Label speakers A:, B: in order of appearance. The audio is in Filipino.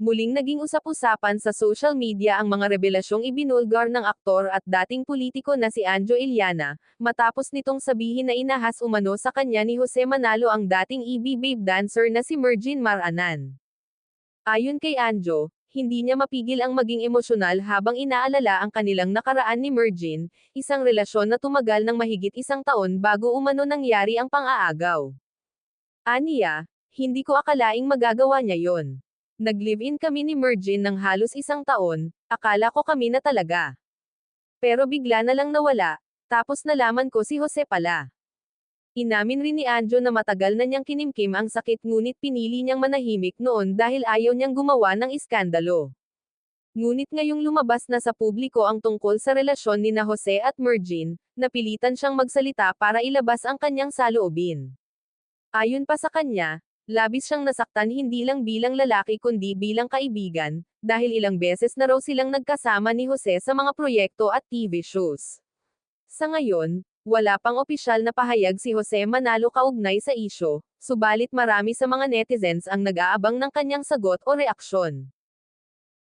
A: Muling naging usap-usapan sa social media ang mga revelasyong ibinulgar ng aktor at dating politiko na si Anjo Iliana, matapos nitong sabihin na inahas umano sa kanya ni Jose Manalo ang dating EB Babe dancer na si Mergin Maranan. Ayon kay Anjo, hindi niya mapigil ang maging emosyonal habang inaalala ang kanilang nakaraan ni Mergin, isang relasyon na tumagal ng mahigit isang taon bago umano nangyari ang pang-aagaw. Aniya, hindi ko akalaing magagawa niya yon. Nag-live-in kami ni Mergin ng halos isang taon, akala ko kami na talaga. Pero bigla na lang nawala, tapos nalaman ko si Jose pala. Inamin rin ni Anjo na matagal na niyang kinimkim ang sakit ngunit pinili niyang manahimik noon dahil ayaw niyang gumawa ng iskandalo. Ngunit ngayong lumabas na sa publiko ang tungkol sa relasyon ni na Jose at Mergin, napilitan siyang magsalita para ilabas ang kanyang saloobin. Ayon pa sa kanya, labis siyang nasaktan hindi lang bilang lalaki kundi bilang kaibigan, dahil ilang beses na raw silang nagkasama ni Jose sa mga proyekto at TV shows. Sa ngayon, wala pang opisyal na pahayag si Jose Manalo kaugnay sa isyo, subalit marami sa mga netizens ang nag-aabang ng kanyang sagot o reaksyon.